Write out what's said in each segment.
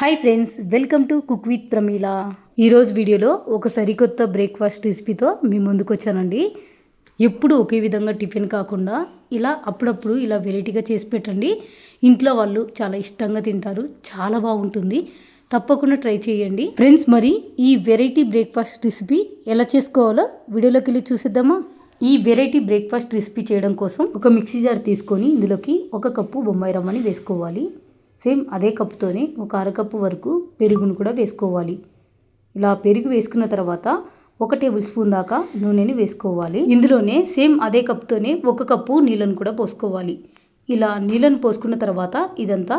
Hi friends welcome to cook with Pramila ఈరోజు వీడియోలో ఒక సరికొత్త బ్రేక్ఫాస్ట్ రెసిపీతో మీ ముందుకు వచ్చానండి. ఎప్పుడు ఒకే విధంగా టిఫిన్ కాకుండా ఇలా అప్పుడప్పుడు ఇలా వెరైటీగా చేసి పెట్టండి. ఇంట్లో వాళ్ళు చాలా ఇష్టంగా తింటారు చాలా బాగుంటుంది. తప్పకుండా ట్రై చేయండి. ఫ్రెండ్స్ మరి ఈ వెరైటీ బ్రేక్ఫాస్ట్ రెసిపీ ఎలా చేసుకోవాలో వీడియోలోకి వెళ్ళి చూసేద్దామా? ఈ వెరైటీ బ్రేక్ఫాస్ట్ రెసిపీ చేయడం కోసం ఒక మిక్సీ జార్ తీసుకొని ఇందులోకి ఒక కప్పు బొంబాయి రమ్మని వేసుకోవాలి. సేమ్ అదే కప్పుతోనే ఒక అరకప్పు వరకు పెరుగును కూడా వేసుకోవాలి. ఇలా పెరుగు వేసుకున్న తర్వాత ఒక టేబుల్ స్పూన్ దాకా నూనెని వేసుకోవాలి. ఇందులోనే సేమ్ అదే కప్తోనే ఒక కప్పు నీళ్ళను కూడా పోసుకోవాలి. ఇలా నీళ్ళను పోసుకున్న తర్వాత ఇదంతా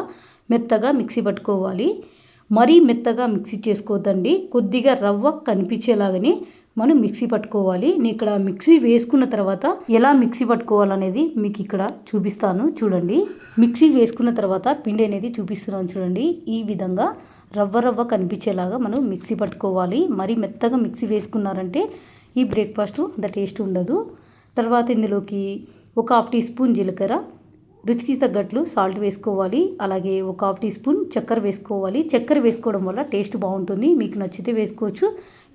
మెత్తగా మిక్సీ పట్టుకోవాలి. మరీ మెత్తగా మిక్సీ చేసుకోవద్దండి. కొద్దిగా రవ్వ కనిపించేలాగానే మనం మిక్సీ పట్టుకోవాలి. నేను ఇక్కడ మిక్సీ వేసుకున్న తర్వాత ఎలా మిక్సీ పట్టుకోవాలనేది మీకు ఇక్కడ చూపిస్తాను. చూడండి. మిక్సీ వేసుకున్న తర్వాత పిండి అనేది చూపిస్తున్నాను చూడండి. ఈ విధంగా రవ్వ రవ్వ కనిపించేలాగా మనం మిక్సీ పట్టుకోవాలి. మరి మెత్తగా మిక్సీ వేసుకున్నారంటే ఈ బ్రేక్ఫాస్ట్ అంత టేస్ట్ ఉండదు. తర్వాత ఇందులోకి ఒక హాఫ్ టీ స్పూన్ జీలకర్ర రుచికి తగ్గట్లు సాల్ట్ వేసుకోవాలి. అలాగే ఒక హాఫ్ టీ స్పూన్ చక్కెర వేసుకోవాలి. చక్కెర వేసుకోవడం వల్ల టేస్ట్ బాగుంటుంది. మీకు నచ్చితే వేసుకోవచ్చు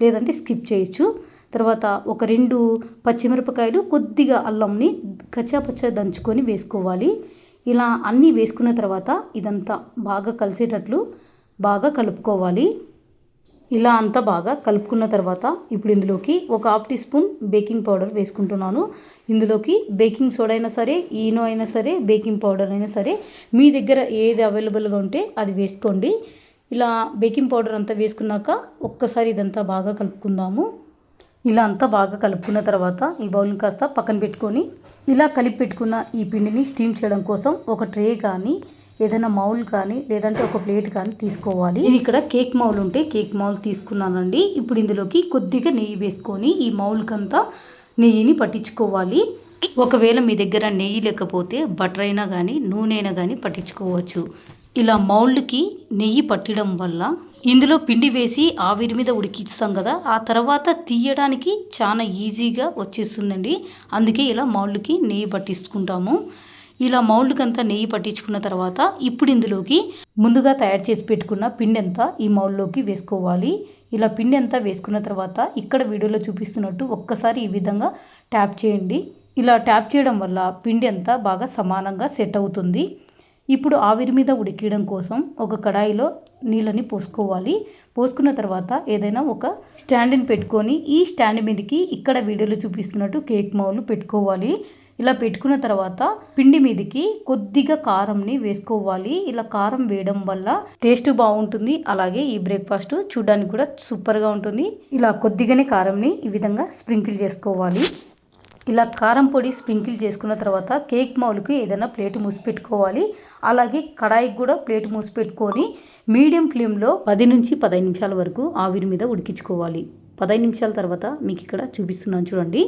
లేదంటే స్కిప్ చేయొచ్చు. తర్వాత ఒక రెండు పచ్చిమిరపకాయలు కొద్దిగా అల్లంని కచ్చాపచ్చ దంచుకొని వేసుకోవాలి. ఇలా అన్నీ వేసుకున్న తర్వాత ఇదంతా బాగా కలిసేటట్లు బాగా కలుపుకోవాలి. ఇలా అంతా బాగా కలుపుకున్న తర్వాత ఇప్పుడు ఇందులోకి ఒక half teaspoon baking powder వేసుకుంటున్నాను. ఇందులోకి బేకింగ్ సోడా అయినా సరే ఈనో అయినా సరే బేకింగ్ పౌడర్ అయినా సరే మీ దగ్గర ఏది అవైలబుల్గా ఉంటే అది వేసుకోండి. ఇలా బేకింగ్ పౌడర్ అంతా వేసుకున్నాక ఒక్కసారి ఇదంతా బాగా కలుపుకుందాము. ఇలా అంతా బాగా కలుపుకున్న తర్వాత ఈ బౌల్ని కాస్త పక్కన పెట్టుకొని ఇలా కలిపి పెట్టుకున్న ఈ పిండిని స్టీమ్ చేయడం కోసం ఒక ట్రే కానీ ఏదైనా మౌల్ కానీ లేదంటే ఒక ప్లేట్ కానీ తీసుకోవాలి. ఇది ఇక్కడ కేక్ మౌల్ ఉంటే కేక్ మౌల్ తీసుకున్నానండి. ఇప్పుడు ఇందులోకి కొద్దిగా నెయ్యి వేసుకొని ఈ మౌల్కంతా నెయ్యిని పట్టించుకోవాలి. ఒకవేళ మీ దగ్గర నెయ్యి లేకపోతే బటర్ అయినా కానీ నూనె అయినా కానీ పట్టించుకోవచ్చు. ఇలా మౌల్డ్కి నెయ్యి పట్టడం వల్ల ఇందులో పిండి వేసి ఆవిరి మీద ఉడికిస్తాం కదా ఆ తర్వాత తీయడానికి చాలా ఈజీగా వచ్చేస్తుందండి. అందుకే ఇలా మౌల్డ్కి నెయ్యి పట్టించుకుంటాము. ఇలా మౌల్డ్కి అంతా నెయ్యి పట్టించుకున్న తర్వాత ఇప్పుడు ఇందులోకి ముందుగా తయారు చేసి పెట్టుకున్న పిండి అంతా ఈ మౌల్లోకి వేసుకోవాలి. ఇలా పిండి అంతా వేసుకున్న తర్వాత ఇక్కడ వీడియోలో చూపిస్తున్నట్టు ఒక్కసారి ఈ విధంగా ట్యాప్ చేయండి. ఇలా ట్యాప్ చేయడం వల్ల పిండి అంతా బాగా సమానంగా సెట్ అవుతుంది. ఇప్పుడు ఆవిరి మీద ఉడికియడం కోసం ఒక కడాయిలో నీళ్ళని పోసుకోవాలి. పోసుకున్న తర్వాత ఏదైనా ఒక స్టాండ్ని పెట్టుకొని ఈ స్టాండ్ మీదకి ఇక్కడ వీడియోలో చూపిస్తున్నట్టు కేక్ మౌలు పెట్టుకోవాలి. ఇలా పెట్టుకున్న తర్వాత పిండి మీదకి కొద్దిగా కారంని వేసుకోవాలి. ఇలా కారం వేయడం వల్ల టేస్ట్ బాగుంటుంది. అలాగే ఈ బ్రేక్ఫాస్ట్ చూడడానికి కూడా సూపర్గా ఉంటుంది. ఇలా కొద్దిగానే కారంని ఈ విధంగా స్ప్రింకిల్ చేసుకోవాలి. ఇలా కారం పొడి స్ప్రింకిల్ చేసుకున్న తర్వాత కేక్ మౌల్కి ఏదైనా ప్లేట్ మూసి పెట్టుకోవాలి. అలాగే కడాయికి కూడా ప్లేట్ మూసిపెట్టుకొని మీడియం ఫ్లేమ్లో పది నుంచి పదహైదు నిమిషాల వరకు ఆవిరి మీద ఉడికించుకోవాలి. పదహైదు నిమిషాల తర్వాత మీకు ఇక్కడ చూపిస్తున్నాను చూడండి.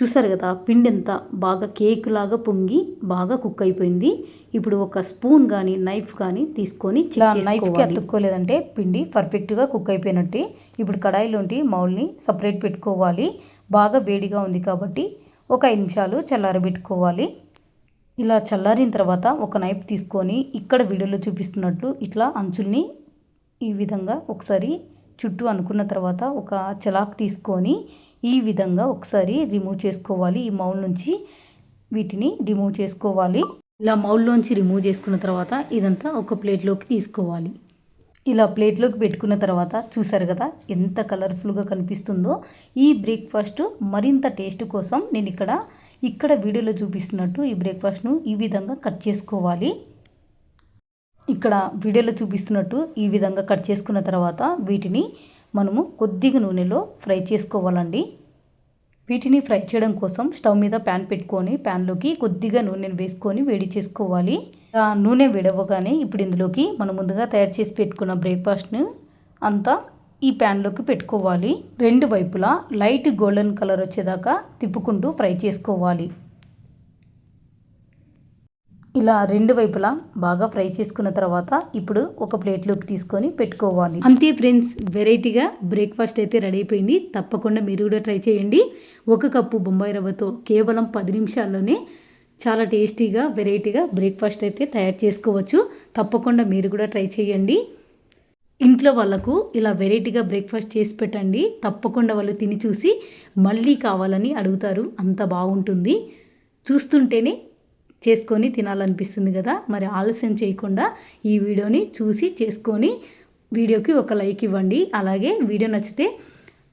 చూసారు కదా పిండి ఎంత బాగా కేక్ లాగా పొంగి బాగా కుక్ అయిపోయింది. ఇప్పుడు ఒక స్పూన్ కానీ నైఫ్ కానీ తీసుకొని నైఫ్కి అతుక్కోలేదంటే పిండి పర్ఫెక్ట్గా కుక్ అయిపోయినట్టే. ఇప్పుడు కడాయిలోంటి మౌల్ని సపరేట్ పెట్టుకోవాలి. బాగా వేడిగా ఉంది కాబట్టి ఒక ఐదు నిమిషాలు చల్లారబెట్టుకోవాలి. ఇలా చల్లారిన తర్వాత ఒక నైఫ్ తీసుకొని ఇక్కడ వీడియోలో చూపిస్తున్నట్లు ఇట్లా అంచుల్ని ఈ విధంగా ఒకసారి చుట్టూ అనుకున్న తర్వాత ఒక చలాక్ తీసుకొని ఈ విధంగా ఒకసారి రిమూవ్ చేసుకోవాలి. ఈ మౌల్ నుంచి వీటిని రిమూవ్ చేసుకోవాలి. ఇలా మౌల్లోంచి రిమూవ్ చేసుకున్న తర్వాత ఇదంతా ఒక ప్లేట్లోకి తీసుకోవాలి. ఇలా ప్లేట్లోకి పెట్టుకున్న తర్వాత చూసారు కదా ఎంత కలర్ఫుల్గా కనిపిస్తుందో. ఈ బ్రేక్ఫాస్ట్ మరింత టేస్ట్ కోసం నేను ఇక్కడ ఇక్కడ వీడియోలో చూపిస్తున్నట్టు ఈ బ్రేక్ఫాస్ట్ను ఈ విధంగా కట్ చేసుకోవాలి. ఇక్కడ వీడియోలో చూపిస్తున్నట్టు ఈ విధంగా కట్ చేసుకున్న తర్వాత వీటిని మనము కొద్దిగా నూనెలో ఫ్రై చేసుకోవాలండి. వీటిని ఫ్రై చేయడం కోసం స్టవ్ మీద ప్యాన్ పెట్టుకొని ప్యాన్లోకి కొద్దిగా నూనెను వేసుకొని వేడి చేసుకోవాలి. ఆ నూనె విడవగానే ఇప్పుడు ఇందులోకి మనం ముందుగా తయారు చేసి పెట్టుకున్న బ్రేక్ఫాస్ట్ను అంతా ఈ ప్యాన్లోకి పెట్టుకోవాలి. రెండు వైపులా లైట్ గోల్డెన్ కలర్ వచ్చేదాకా తిప్పుకుంటూ ఫ్రై చేసుకోవాలి. ఇలా రెండు వైపులా బాగా ఫ్రై చేసుకున్న తర్వాత ఇప్పుడు ఒక ప్లేట్లోకి తీసుకొని పెట్టుకోవాలి. అంతే ఫ్రెండ్స్ వెరైటీగా బ్రేక్ఫాస్ట్ అయితే రెడీ అయిపోయింది. తప్పకుండా మీరు కూడా ట్రై చేయండి. ఒక కప్పు బొంబాయి రవ్వతో కేవలం పది నిమిషాల్లోనే చాలా టేస్టీగా వెరైటీగా బ్రేక్ఫాస్ట్ అయితే తయారు చేసుకోవచ్చు. తప్పకుండా మీరు కూడా ట్రై చేయండి. ఇంట్లో వాళ్ళకు ఇలా వెరైటీగా బ్రేక్ఫాస్ట్ చేసి పెట్టండి. తప్పకుండా వాళ్ళు తిని చూసి మళ్ళీ కావాలని అడుగుతారు. అంత బాగుంటుంది. చూస్తుంటేనే చేసుకొని తినాలనిపిస్తుంది కదా. మరి ఆలస్యం చేయకుండా ఈ వీడియోని చూసి చేసుకొని వీడియోకి ఒక లైక్ ఇవ్వండి. అలాగే వీడియో నచ్చితే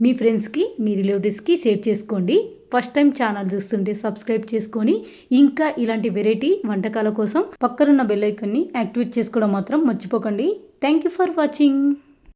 మీ ఫ్రెండ్స్కి మీ రిలేటివ్స్కి షేర్ చేసుకోండి. ఫస్ట్ టైం ఛానల్ చూస్తుంటే సబ్స్క్రైబ్ చేసుకొని ఇంకా ఇలాంటి వెరైటీ వంటకాల కోసం పక్కనున్న బెల్ ఐకన్ని యాక్టివేట్ చేసుకోవడం మాత్రం మర్చిపోకండి. Thank you for watching.